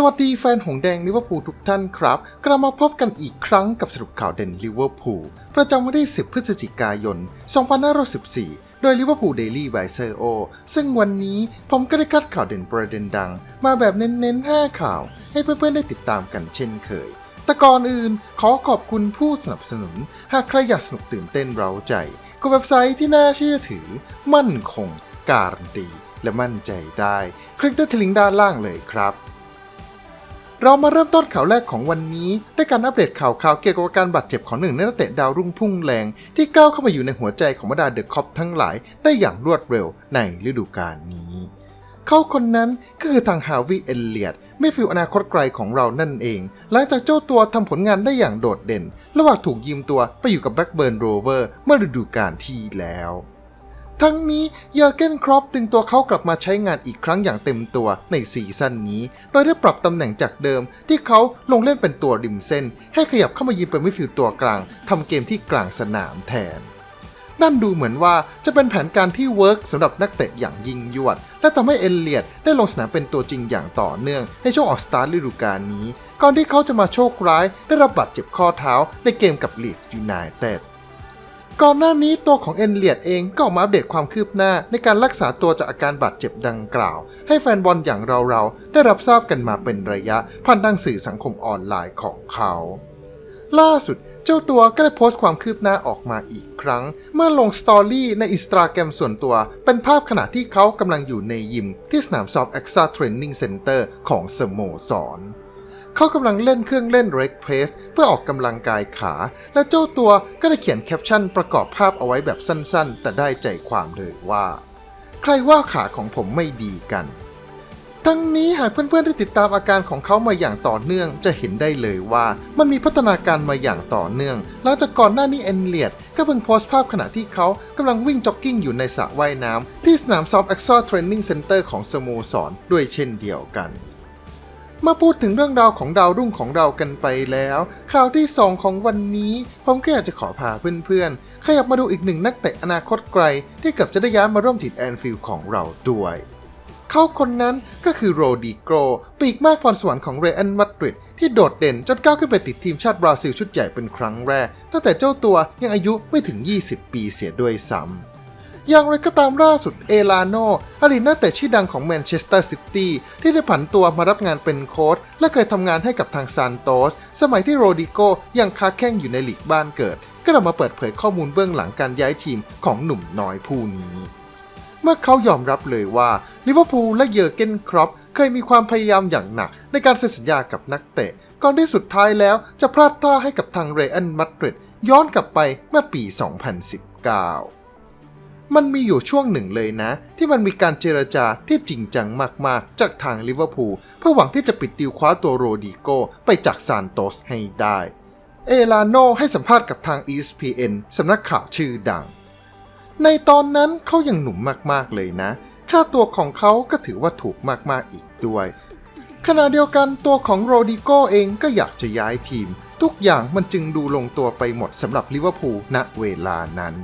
สวัสดีแฟนหงแดงลิเวอร์พูลทุกท่านครับ กลับมาพบกันอีกครั้งกับสรุปข่าวเด่นลิเวอร์พูลประจำวันที่ 10 พฤศจิกายน 2514 โดยลิเวอร์พูลเดลี่ไบเซอร์โอซึ่งวันนี้ผมก็ได้คัดข่าวเด่นประเด็นดัง มาแบบเน้นๆ 5 ข่าว ให้เพื่อนๆ ได้ติดตามกันเช่นเคย แต่ก่อนอื่นขอขอบคุณผู้สนับสนุน หากใครอยากสนุกตื่นเต้นเร้าใจก็เว็บไซต์ที่น่าเชื่อถือ มั่นคง การันตีและมั่นใจได้ คลิกที่ลิงก์ด้านล่างเลยครับ เรามาเริ่มต้นข่าวแรกของวันนี้ ด้วยการอัปเดตข่าวข่าวเกี่ยวกับการบาดเจ็บของหนึ่งในนักเตะดาวรุ่งพุ่งแรง ที่ก้าวเข้ามาอยู่ในหัวใจของบรรดาเดอะคอปทั้งหลายได้อย่างรวดเร็วในฤดูกาลนี้ เขาคนนั้นก็คือทางฮาวิเอลเลียดไม่ฟิลอนาคตไกลของเรานั่นเอง หลังจากเจ้าตัวทำผลงานได้อย่างโดดเด่น ระหว่างถูกยืมตัวไปอยู่กับแบ็กเบิร์นโรเวอร์เมื่อฤดูกาลที่แล้ว ทั้งนี้เยอร์เกนครอปดึงตัวเขากลับมาใช้งานอีกครั้งอย่างเต็มตัวในซีซั่นนี้ โดยได้ปรับตำแหน่งจากเดิม ที่เขาลงเล่นเป็นตัวริมเส้น ให้ขยับเข้ามายืนเป็นมิดฟิลด์ตัวกลางทำเกมที่กลางสนามแทน นั่นดูเหมือนว่าจะเป็นแผนการที่เวิร์กสำหรับนักเตะอย่างยิ่งยวด และทำให้เอลเลียดได้ลงสนามเป็นตัวจริงอย่างต่อเนื่องในช่วงออกสตาร์ทฤดูกาลนี้ ก่อนที่เขาจะมาโชคร้ายได้รับบาดเจ็บข้อเท้าในเกมกับลีดส์ยูไนเต็ด ก่อนหน้านี้ตัวของเอ็นเลียดเองก็ออกมาอัปเดตความคืบหน้าในการรักษาตัวจากอาการบาดเจ็บดังกล่าว ให้แฟนบอลอย่างเราๆ ได้รับทราบกันมาเป็นระยะผ่านทางสื่อสังคมออนไลน์ของเขา ล่าสุดเจ้าตัวก็ได้โพสต์ความคืบหน้าออกมาอีกครั้ง เมื่อลงสตอรี่ในอินสตาแกรมส่วนตัว เป็นภาพขณะที่เขากำลังอยู่ในยิม ที่สนามซ้อม AXA Training Center ของสโมสร เขากำลังเล่นเครื่องเล่น r e g Press เพื่อออกกำลังกายขา และเจ้าตัวก็ได้เขียนแคปชั่นประกอบภาพเอาไว้แบบสั้นๆ แต่ได้ใจความเลยว่า ใครว่าขาของผมไม่ดีกัน ทั้งนี้หากเพื่อนๆได้ติดตามอาการของเขามาอย่างต่อเนื่องจะเห็นได้เลยว่ามันมีพัฒนาการมาอย่างต่อเนื่อง หลังจากก่อนหน้านี้เอนเลียดก็เพิ่งโพสต์ภาพขณะที่เขากำลังวิ่งจ็อกกิ้งอยู่ในสระว่ายน้ำที่สนามซ้อม Extra Training Center ของสโมสรด้วยเช่นเดียวกัน มาพูดถึงเรื่องราวของดาวรุ่งของเรากันไปแล้ว ข่าวที่ 2 ของวันนี้ ผมก็อยากจะขอพาเพื่อนๆ ขยับมาดูอีกหนึ่งนักเตะอนาคตไกล ที่เกือบจะได้ย้ายมาร่วมทีมแอนฟิลด์ของเราด้วย เขาคนนั้นก็คือโรดิโกปีกมากพรสวรรค์ของเรอัลมาดริดที่โดดเด่นจนก้าวขึ้นไปติดทีมชาติบราซิลชุดใหญ่เป็นครั้งแรก ตั้งแต่เจ้าตัวยังอายุไม่ถึง 20 ปีเสียด้วยซ้ำ อย่างไรก็ตามล่าสุดเอลาโนอดีตนักเตะชื่อดังของแมนเชสเตอร์ซิตี้ที่ได้ผันตัวมารับงานเป็นโค้ชและเคยทำงานให้กับทางซานโตส สมัยที่โรดิโกยังค้าแข่งอยู่ในลีกบ้านเกิด ก็ออกมาเปิดเผยข้อมูลเบื้องหลังการย้ายทีมของหนุ่มน้อยผู้นี้ เมื่อเขายอมรับเลยว่าลิเวอร์พูลและเยอร์เกนครอปเคยมีความพยายามอย่างหนักในการเซ็นสัญญากับนักเตะก่อนที่สุดท้ายแล้วจะพลาดท่าให้กับทางเรอัลมาดริดย้อนกลับไปเมื่อปี 2019 มันมีอยู่ช่วงหนึ่งเลยนะ ที่มันมีการเจรจาที่จริงจังมากๆ จากทางลิเวอร์พูลเพื่อหวังที่จะปิดดีลคว้าตัวโรดิโกไปจากซานโตสให้ได้ เอลาโนให้สัมภาษณ์กับทาง ESPN สำนักข่าวชื่อดัง ในตอนนั้นเขายังหนุ่มมากๆเลยนะ ค่าตัวของเขาก็ถือว่าถูกมากๆอีกด้วย ขณะเดียวกันตัวของโรดิโกเองก็อยากจะย้ายทีม ทุกอย่างมันจึงดูลงตัวไปหมดสำหรับลิเวอร์พูลณเวลานั้น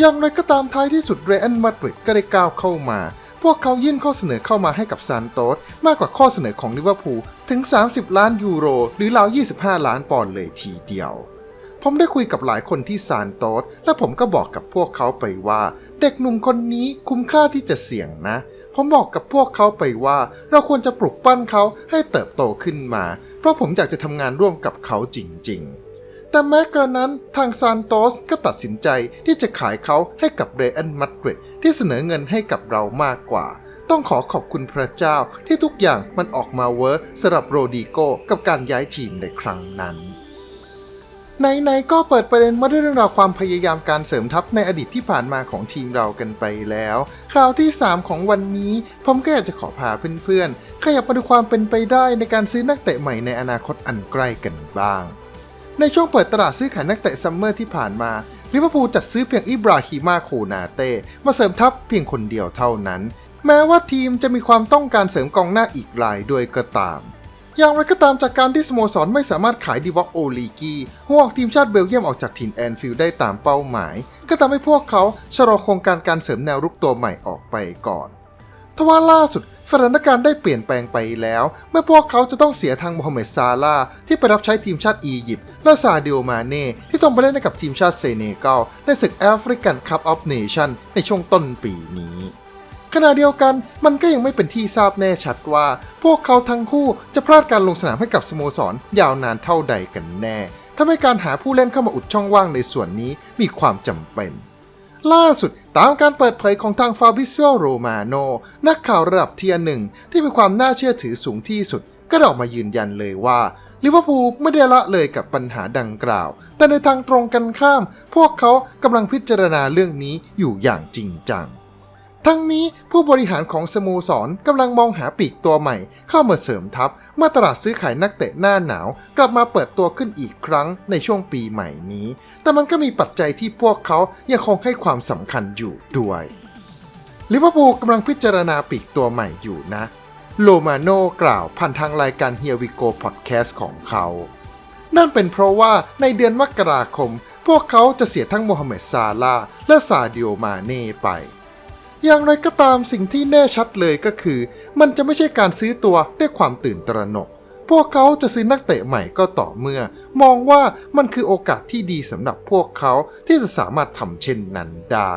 อย่างไรก็ตามท้ายที่สุดเรอัลมาดริดก็ได้ก้าวเข้ามา พวกเขายื่นข้อเสนอเข้ามาให้กับซานโตสมากกว่าข้อเสนอของลิเวอร์พูลถึง 30 ล้านยูโร หรือราว 25 ล้านปอนด์เลยทีเดียว ผมได้คุยกับหลายคนที่ซานโตสและผมก็บอกกับพวกเขาไปว่า เด็กหนุ่มคนนี้คุ้มค่าที่จะเสี่ยงนะ ผมบอกกับพวกเขาไปว่า เราควรจะปลุกปั้นเขาให้เติบโตขึ้นมา เพราะผมอยากจะทำงานร่วมกับเขาจริง ๆ แต่แม้กระนั้นทางซานโตสก็ตัดสินใจที่จะขายเขาให้กับเรอัลมาดริดที่เสนอเงินให้กับเรามากกว่า ต้องขอขอบคุณพระเจ้าที่ทุกอย่างมันออกมาเวิร์กสำหรับโรดิโกกับการย้ายทีมในครั้งนั้นไหนๆก็เปิดประเด็นมาด้วยเรื่องราวความพยายามการเสริมทัพในอดีตที่ผ่านมาของทีมเรากันไปแล้วข่าวที่ 3 ของวันนี้ ผมก็อยากจะขอพาเพื่อนๆ ขยับมาดูความเป็นไปได้ในการซื้อนักเตะใหม่ในอนาคตอันใกล้กันบ้าง ในช่วงเปิดตลาดซื้อขายนักเตะซัมเมอร์ที่ผ่านมาลิเวอร์พูลจัดซื้อเพียงอิบราฮิมาโคนาเต้มาเสริมทัพเพียงคนเดียวเท่านั้น แม้ว่าทีมจะมีความต้องการเสริมกองหน้าอีกรายด้วยก็ตาม อย่างไรก็ตามจากการที่สโมสรไม่สามารถขายดีวอกโอลีกีหัวอกทีมชาติเบลเยียมออกจากถิ่นแอนฟิลด์ได้ตามเป้าหมาย ก็ทำให้พวกเขาชะลอโครงการการเสริมแนวรุกตัวใหม่ออกไปก่อน ทว่าล่าสุด สถานการณ์ได้เปลี่ยนแปลงไปแล้ว เมื่อพวกเขาจะต้องเสียทางโมฮัมเหม็ดซาลาที่ไปรับใช้ทีมชาติอียิปต์และซาเดิโอมาเน่ที่ต้องไปเล่นให้กับทีมชาติเซเนกัลในศึกแอฟริกันคัพออฟเนชั่นในช่วงต้นปีนี้ขณะเดียวกันมันก็ยังไม่เป็นที่ทราบแน่ชัดว่า พวกเขาทั้งคู่จะพลาดการลงสนามให้กับสโมสรยาวนานเท่าใดกันแน่ทำให้การหาผู้เล่นเข้ามาอุดช่องว่างในส่วนนี้มีความจำเป็น ล่าสุด ตามการเปิดเผยของทางฟาบิซิโอโรมาโนนักข่าวระดับเทียร์หนึ่งที่มีความน่าเชื่อถือสูงที่สุด ก็ออกมายืนยันเลยว่าลิเวอร์พูลไม่ได้ละเลยกับปัญหาดังกล่าว แต่ในทางตรงกันข้าม พวกเขากำลังพิจารณาเรื่องนี้อยู่อย่างจริงจัง ทั้งนี้ผู้บริหารของสโมสรกำลังมองหาปีกตัวใหม่ เข้ามาเสริมทัพเมื่อตลาดซื้อขายนักเตะหน้าหนาว กลับมาเปิดตัวขึ้นอีกครั้งในช่วงปีใหม่นี้ แต่มันก็มีปัจจัยที่พวกเขายังคงให้ความสำคัญอยู่ด้วยลิเวอร์พูลกำลังพิจารณาปีกตัวใหม่อยู่นะ โลมาโนกล่าวผ่านทางรายการ Here We Go Podcast ของเขา นั่นเป็นเพราะว่าในเดือนมกราคม พวกเขาจะเสียทั้งโมฮัมเหม็ดซาลาและซาดิโอมาเน่ไป อย่างไรก็ตามสิ่งที่แน่ชัดเลยก็คือ มันจะไม่ใช่การซื้อตัวด้วยความตื่นตระหนก พวกเขาจะซื้อนักเตะใหม่ก็ต่อเมื่อ มองว่ามันคือโอกาสที่ดีสำหรับพวกเขาที่จะสามารถทำเช่นนั้นได้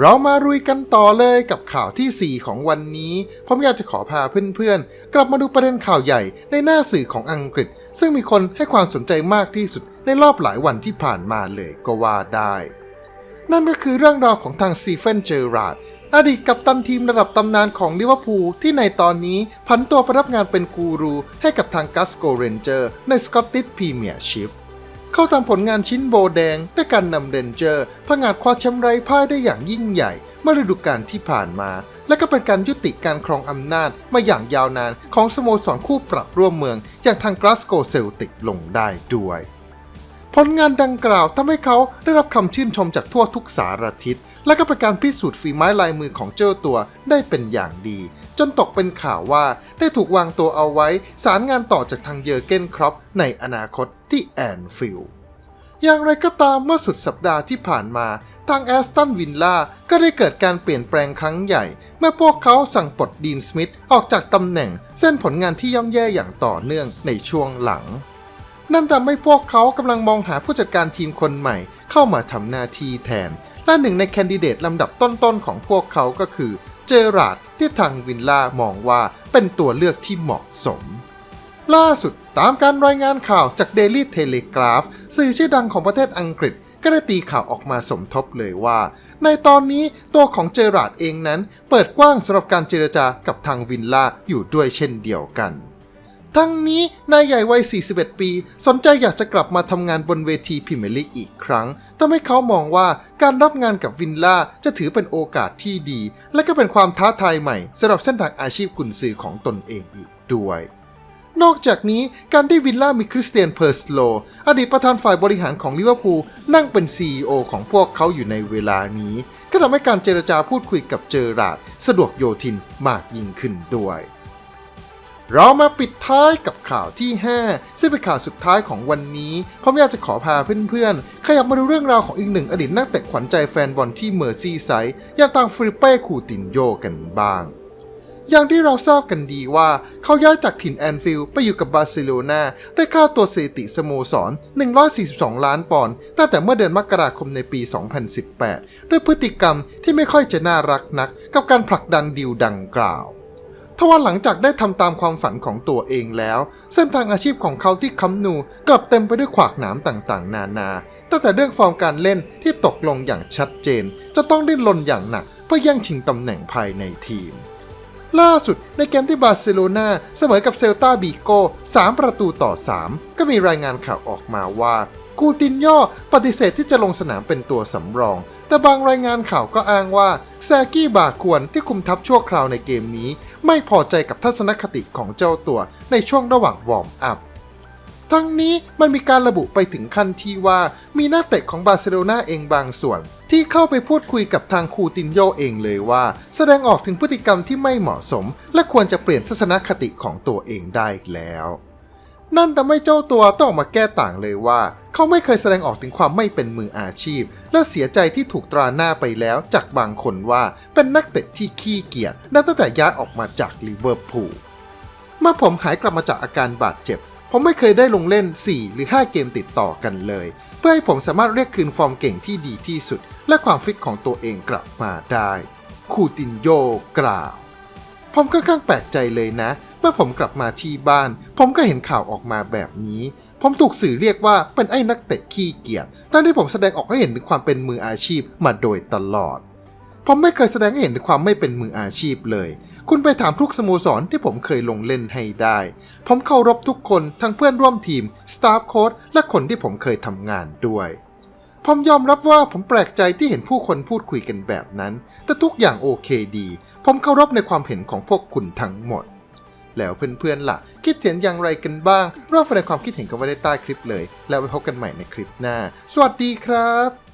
เรามารุยกันต่อเลยกับข่าวทีสี่4 ของวันนี้ ผมอยากจะขอพาเพื่อนๆ กลับมาดูประเด็นข่าวใหญ่ในหน้าสื่อของอังกฤษ ซึ่งมีคนให้ความสนใจมากที่สุดในรอบหลายวันที่ผ่านมาเลยก็ว่าได้ นั่นก็คือเรื่องราวของทางซีเฟนเจอราร์ดอดีตกัปตันทีมระดับตำนานของลิเวอร์พูลที่ในตอนนี้ผันตัวไปรับงานเป็นกูรูให้กับทางกัสโกเรนเจอร์ในสกอตติชพรีเมียร์ชิพเข้าทำผลงานชิ้นโบแดงด้วยการนำเรนเจอร์ผงาดคว้าแชมป์ไร้พ่ายได้อย่างยิ่งใหญ่เมื่อฤดูกาลที่ผ่านมา และก็เป็นการยุติการครองอำนาจมาอย่างยาวนานของสโมสรคู่ปรับร่วมเมืองอย่างทางกลาสโกเซลติกลงได้ด้วย ลงานดังกล่าวทำให้เขาได้รับคำชื่นชมจากทั่วทุกสารทิศ และก็เป็นการพิสูจน์ฝีไม้ลายมือของเจ้าตัวได้เป็นอย่างดี จนตกเป็นข่าวว่าได้ถูกวางตัวเอาไว้ สารงานต่อจากทางเยอร์เกนครอปในอนาคตที่แอนฟิลด์อย่างไรก็ตามเมื่อสุดสัปดาห์ที่ผ่านมา ทางแอสตันวินล่าก็ได้เกิดการเปลี่ยนแปลงครั้งใหญ่ เมื่อพวกเขาสั่งปลดดีนสมิธออกจากตำแหน่ง เส้นผลงานที่ย่ำแย่อย่างต่อเนื่องในช่วงหลัง นั่นทำให้พวกเขากำลังมองหาผู้จัดการทีมคนใหม่ เข้ามาทำหน้าที่แทน และหนึ่งในแคนดิเดตลำดับต้นๆของพวกเขาก็คือ เจอราดที่ทางวินล่ามองว่าเป็นตัวเลือกที่เหมาะสม ล่าสุดตามการรายงานข่าวจาก Daily Telegraph สื่อชื่อดังของประเทศอังกฤษก็ได้ตีข่าวออกมาสมทบเลยว่า ในตอนนี้ตัวของเจอราดเองนั้น เปิดกว้างสำหรับการเจรจากับทางวินล่าอยู่ด้วยเช่นเดียวกัน ทั้งนี้นายใหญ่วัย 41 ปี สนใจอยากจะกลับมาทำงานบนเวทีพรีเมียร์ลีกอีกครั้งทำให้เขามองว่าการรับงานกับวินล่าจะถือเป็นโอกาสที่ดี และก็เป็นความท้าทายใหม่สำหรับเส้นทางอาชีพกุนซือของตนเองอีกด้วย นอกจากนี้การที่วิลล่ามีคริสเตียนเพอร์สโล อดีตประธานฝ่ายบริหารของลิเวอร์พูลนั่งเป็น CEO ของพวกเขาอยู่ในเวลานี้ ก็ทำให้การเจรจาพูดคุยกับเจอราดสะดวกโยทินมากยิ่งขึ้นด้วย เรามาปิดท้ายกับข่าวที่ 5 ซึ่งเป็นข่าวสุดท้ายของวันนี้ผมอยากจะขอพาเพื่อนๆ ขยับมาดูเรื่องราวของอีกหนึ่งอดีตนักเตะขวัญใจแฟนบอลที่เมอร์ซีไซด์อย่างทางฟริเป้คูตินโยกันบ้าง อย่างที่เราทราบกันดีว่า เขาย้ายจากถิ่นแอนฟิลด์ไปอยู่กับบาร์เซโลนาได้ค่าตัวสถิติสโมสร 142 ล้านปอนด์ตั้งแต่เมื่อเดือนมกราคมในปี 2018 ด้วยพฤติกรรมที่ไม่ค่อยจะน่ารักนักกับการผลักดันดีลดังกล่าว ทว่าหลังจากได้ทำตามความฝันของตัวเองแล้ว เส้นทางอาชีพของเขาที่คัมนูกลับเต็มไปด้วยขวากหนามต่างๆ นานา ตั้งแต่เรื่องฟอร์มการเล่นที่ตกลงอย่างชัดเจน จะต้องดิ้นรนอย่างหนักเพื่อแย่งชิงตำแหน่งภายในทีม ล่าสุดในเกมที่บาร์เซโลนาเสมอกับเซลตาบีโก3 ประตูต่อ 3 ก็มีรายงานข่าวออกมาว่า กูตินย่อปฏิเสธที่จะลงสนามเป็นตัวสำรอง แต่บางรายงานข่าวก็อ้างว่าแซกี้บาควรที่คุมทัพชั่วคราวในเกมนี้ ไม่พอใจกับทัศนคติของเจ้าตัวในช่วงระหว่างวอร์มอัพ ทั้งนี้มันมีการระบุไปถึงขั้นที่ว่ามีนักเตะของบาร์เซโลนาเองบางส่วน ที่เข้าไปพูดคุยกับทางคูตินโยเองเลยว่า แสดงออกถึงพฤติกรรมที่ไม่เหมาะสม และควรจะเปลี่ยนทัศนคติของตัวเองได้แล้ว นั่นทำให้เจ้าตัวต้องออกมาแก้ต่างเลยว่า เขาไม่เคยแสดงออกถึงความไม่เป็นมืออาชีพ และเสียใจที่ถูกตราหน้าไปแล้วจากบางคนว่าเป็นนักเตะที่ขี้เกียจนับตั้งแต่ย้ายออกมาจากลิเวอร์พูลเมื่อผมหายกลับมาจากอาการบาดเจ็บ ผมไม่เคยได้ลงเล่น 4 หรือ 5 เกมติดต่อกันเลย เพื่อให้ผมสามารถเรียกคืนฟอร์มเก่งที่ดีที่สุด และความฟิตของตัวเองกลับมาได้ คูตินโยกล่าว ผมค่อนข้างแปลกใจเลยนะ เมื่อผมกลับมาที่บ้าน ผมก็เห็นข่าวออกมาแบบนี้ ผมถูกสื่อเรียกว่าเป็นไอ้นักเตะขี้เกียจทั้งที่ผมแสดงออกให้เห็นถึงความเป็นมืออาชีพมาโดยตลอด ผมไม่เคยแสดงให้เห็นถึงความไม่เป็นมืออาชีพเลย คุณไปถามทุกสโมสรที่ผมเคยลงเล่นให้ได้ ผมเคารพทุกคนทั้งเพื่อนร่วมทีม สตาฟโค้ชและคนที่ผมเคยทำงานด้วยผมยอมรับว่าผมแปลกใจที่เห็นผู้คนพูดคุยกันแบบนั้น แต่ทุกอย่างโอเคดี ผมเคารพในความเห็นของพวกคุณทั้งหมด แล้วเพื่อนๆล่ะ คิดเห็นอย่างไรกันบ้างรอบแสดงความคิดเห็นกันไว้ในใต้คลิปเลย แล้วไปพบกันใหม่ในคลิปหน้า สวัสดีครับ